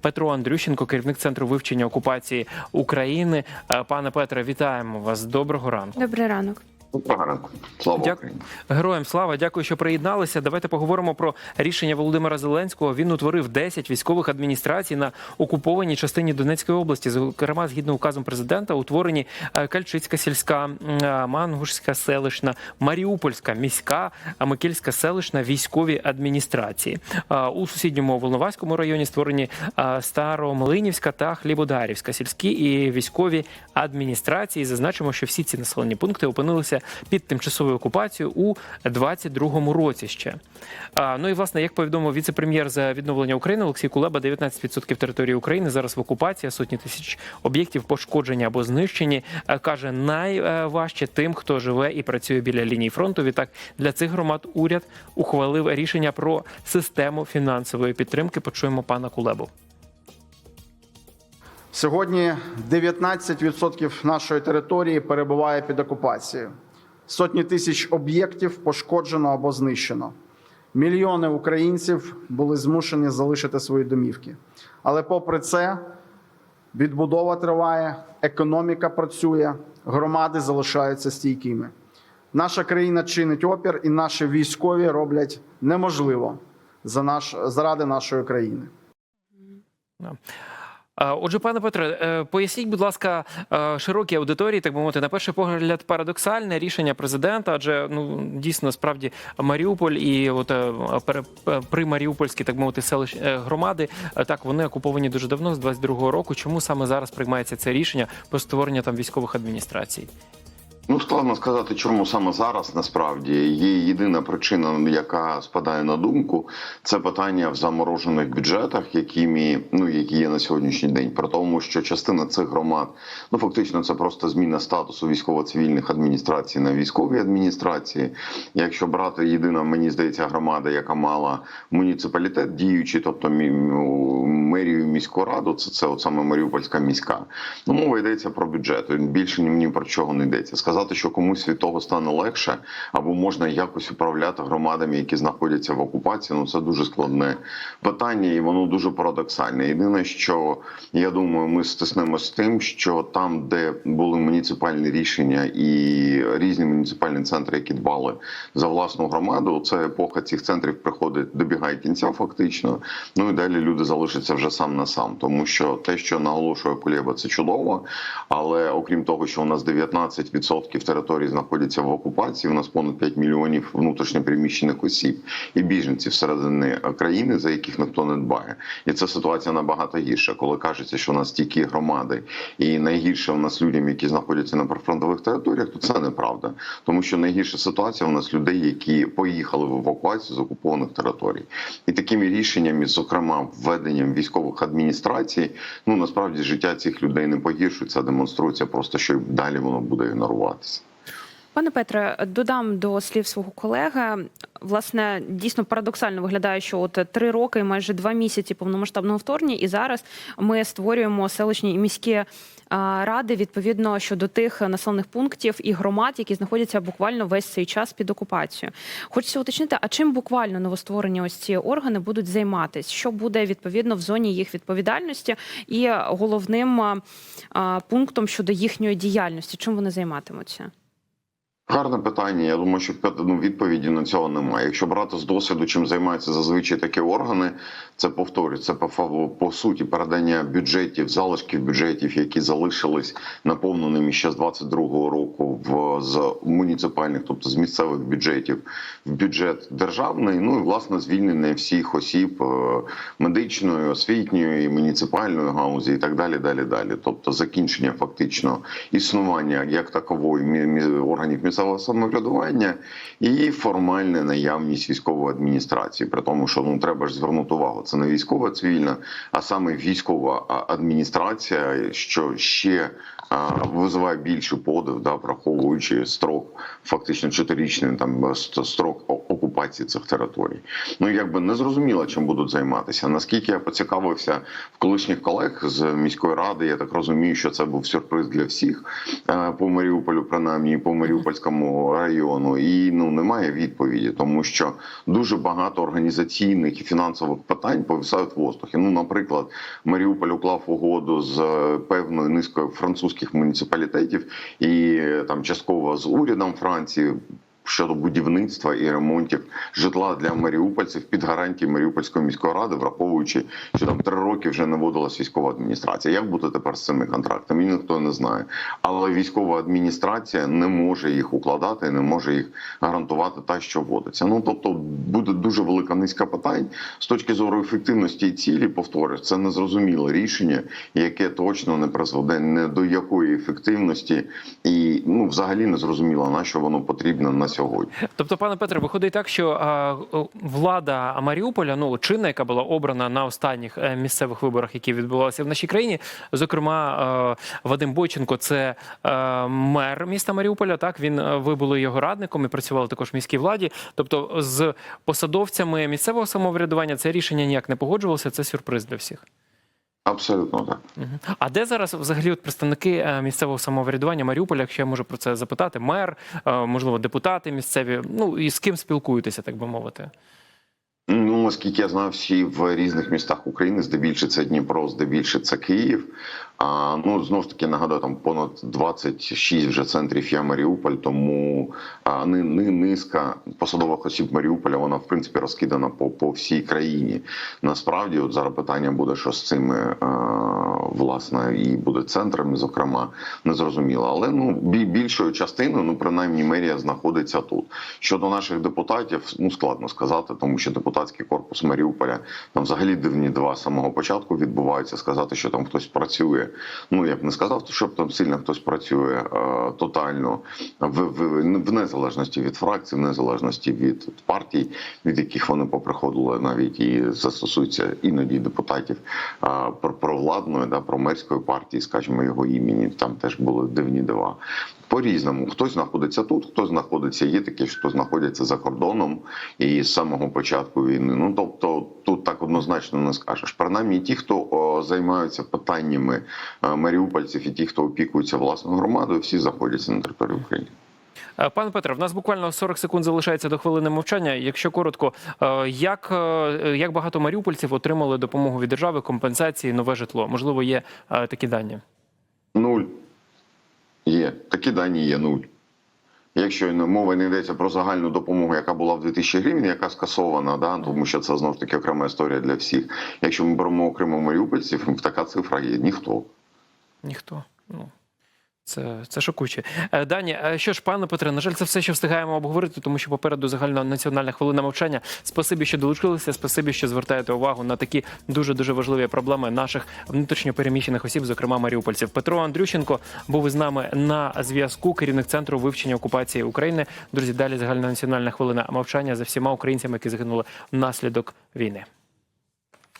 Петро Андрющенко, керівник центру вивчення окупації України. Е, Пане Петре, вітаємо вас. Доброго ранку. Добрий ранок. Доброго ранку. Слава Дяк- Україні. Героям слава, дякую, що приєдналися. Давайте поговоримо про рішення Володимира Зеленського. Він утворив 10 військових адміністрацій на окупованій частині Донецької області. Зокрема, згідно указом президента, утворені е, Кальчицька сільська, е, Мангушська селищна, Маріупольська міська, Микільська селищна військові адміністрації. Е, У сусідньому Волноваському районі створені Старомлинівська та Хлібодарівська сільські і військові адміністрації. Зазначимо, що всі ці населені пункти опинилися під тимчасовою окупацією у 22-му році ще. Ну і власне, як повідомив віце-прем'єр за відновлення України Олексій Кулеба, 19% території України зараз в окупації, сотні тисяч об'єктів пошкоджені або знищені. Е, Каже, найважче тим, хто живе і працює біля лінії фронту. Відтак для цих громад уряд ухвалив рішення про систему фінансової підтримки. Почуємо пана Кулебу. Сьогодні 19% нашої території перебуває під окупацією. Сотні тисяч об'єктів пошкоджено або знищено. Мільйони українців були змушені залишити свої домівки. Але попри це, відбудова триває, економіка працює, громади залишаються стійкими. Наша країна чинить опір, і наші військові роблять неможливо за наш, заради нашої країни. Отже, пане Петре, е, поясніть, будь ласка, е, широкій аудиторії, так би мовити, на перший погляд, парадоксальне рішення президента, адже ну дійсно справді Маріуполь і от е, при так би мовити, селищ громади, так вони окуповані дуже давно, з 22-го року. Чому саме зараз приймається це рішення про створення там військових адміністрацій? Ну складно сказати, чому саме зараз насправді є єдина причина, яка спадає на думку, це питання в заморожених бюджетах, якими ну які є на сьогоднішній день. Про тому, що частина цих громад ну фактично це просто зміна статусу військово-цивільних адміністрацій на військові адміністрації. Якщо брати єдина, мені здається, громада, яка мала муніципалітет діючий, тобто мерію міську раду, це це от саме Маріупольська міська. Ну мова йдеться про бюджет. Більше ні про чого не йдеться. Сказати, що комусь від того стане легше, або можна якось управляти громадами, які знаходяться в окупації. Ну це дуже складне питання, і воно дуже парадоксальне. Єдине, що я думаю, ми стиснемо з тим, що там, де були муніципальні рішення і різні муніципальні центри, які дбали за власну громаду, це епоха цих центрів приходить добігає кінця, фактично. Ну і далі люди залишаться вже сам на сам, тому що те, що наголошує Кулєба, це чудово. Але окрім того, що у нас 19% території знаходяться в окупації, у нас понад 5 мільйонів внутрішньопереміщених осіб і біженців всередини країни, за яких ніхто не дбає. І ця ситуація набагато гірша, коли кажеться, що у нас тільки громади, і найгірше у нас людям, які знаходяться на прифронтових територіях, то це неправда, тому що найгірша ситуація у нас людей, які поїхали в евакуацію з окупованих територій, і такими рішеннями, зокрема введенням військових адміністрацій, ну насправді життя цих людей не погіршується, демонструється просто, що далі воно буде months Пане Петре, додам до слів свого колеги. Власне, дійсно парадоксально виглядає, що от три роки, майже два місяці повномасштабного вторгнення, і зараз ми створюємо селищні і міські ради відповідно щодо тих населених пунктів і громад, які знаходяться буквально весь цей час під окупацією. Хочеться уточнити, а чим буквально новостворені ось ці органи будуть займатися? Що буде відповідно в зоні їх відповідальності і головним пунктом щодо їхньої діяльності? Чим вони займатимуться? Гарне питання. Я думаю, що ну, відповіді на цього немає. Якщо брати з досвіду, чим займаються зазвичай такі органи, це повторюю, це по, по суті передання бюджетів, залишків бюджетів, які залишились наповненими ще з 22-го року в з муніципальних, тобто з місцевих бюджетів, в бюджет державний. Ну і власне звільнення всіх осіб е, медичної, освітньої, муніципальної галузі і так далі. Далі, далі. Тобто закінчення фактично існування як такової органів місцевого самоврядування і формальна наявність військової адміністрації. При тому, що ну треба ж звернути увагу, це не військова цивільна, а саме військова адміністрація, що ще а, визиває більший подив, да, враховуючи строк, фактично чотирічний там строк окупації цих територій. Ну якби не зрозуміло, чим будуть займатися. Наскільки я поцікавився в колишніх колег з міської ради, я так розумію, що це був сюрприз для всіх е, по Маріуполю, принаймні по Маріупольському району. І ну немає відповіді, тому що дуже багато організаційних і фінансових питань повисають в воздухі. Ну, наприклад, Маріуполь уклав угоду з е, певною низкою французьких муніципалітетів і е, там частково з урядом Франції. Щодо будівництва і ремонтів житла для маріупольців під гарантії Маріупольської міської ради, враховуючи, що там три роки вже не вводилась військова адміністрація. Як бути тепер з цими контрактами? Ніхто не знає. Але військова адміністрація не може їх укладати, не може їх гарантувати та, що вводиться. Ну тобто буде дуже велика низка питань з точки зору ефективності і цілі. Повторюсь, це незрозуміле рішення, яке точно не призведе не до якої ефективності, і ну взагалі не зрозуміло на що воно потрібно на сьогодні. Тобто, пане Петре, виходить так, що а, влада Маріуполя, ну чинна, яка була обрана на останніх е, місцевих виборах, які відбувалися в нашій країні, зокрема, е, Вадим Бойченко, це е, мер міста Маріуполя. Так він ви були його радником і працювали також в міській владі. Тобто, з посадовцями місцевого самоврядування це рішення ніяк не погоджувалося. Це сюрприз для всіх. Абсолютно так. А де зараз взагалі от представники е, місцевого самоврядування Маріуполя, якщо я можу про це запитати, мер, е, можливо, депутати місцеві? Ну і з ким спілкуєтеся, так би мовити? Ну, наскільки я знаю, всі в різних містах України, здебільше це Дніпро, здебільше це Київ. А ну знову ж таки нагадаю, там понад 26 вже центрів є Маріуполь, тому а, ни, ни, низка посадових осіб Маріуполя вона в принципі розкидана по, по всій країні. Насправді, от зараз питання буде, що з цими а, власне і буде центрами, зокрема, незрозуміло. Але ну бі- більшою частиною, ну принаймні, мерія знаходиться тут. Щодо наших депутатів, ну складно сказати, тому що депутатський корпус Маріуполя там взагалі дивні два з самого початку відбуваються. Сказати, що там хтось працює. Ну я б не сказав, щоб там сильно хтось працює е, тотально в, в, в незалежності від фракцій, в незалежності від партій, від яких вони поприходили, навіть і застосуються іноді депутатів е, про провладної, да, промерської партії, скажімо, його імені. Там теж були дивні дива. По різному хтось знаходиться тут, хтось знаходиться. Є такі, що знаходяться за кордоном і з самого початку війни. Ну тобто тут так однозначно не скажеш. Принаймні, ті, хто займаються питаннями е, маріупольців, і ті, хто опікується власною громадою, всі знаходяться на території України. Е, Пане Петре, в нас буквально 40 секунд залишається до хвилини мовчання. Якщо коротко, е, як, як багато маріупольців отримали допомогу від держави, компенсації, нове житло? Можливо, є такі дані. Нуль є такі дані. Є нуль. Якщо мова не йдеться про загальну допомогу, яка була в 2000 гривень, яка скасована, да, тому що це знов ж таки окрема історія для всіх. Якщо ми беремо окремо маріупольців, така цифра є ніхто. Ніхто. Ну. Це, це шокуюче. Е, Дані, е, що ж, пане Петре, на жаль, це все, що встигаємо обговорити, тому що попереду загальнонаціональна хвилина мовчання. Спасибі, що долучилися. Спасибі, що звертаєте увагу на такі дуже дуже важливі проблеми наших внутрішньопереміщених осіб, зокрема маріупольців. Петро Андрющенко був із нами на зв'язку. Керівник центру вивчення окупації України. Друзі, далі загальнонаціональна хвилина мовчання за всіма українцями, які загинули внаслідок війни.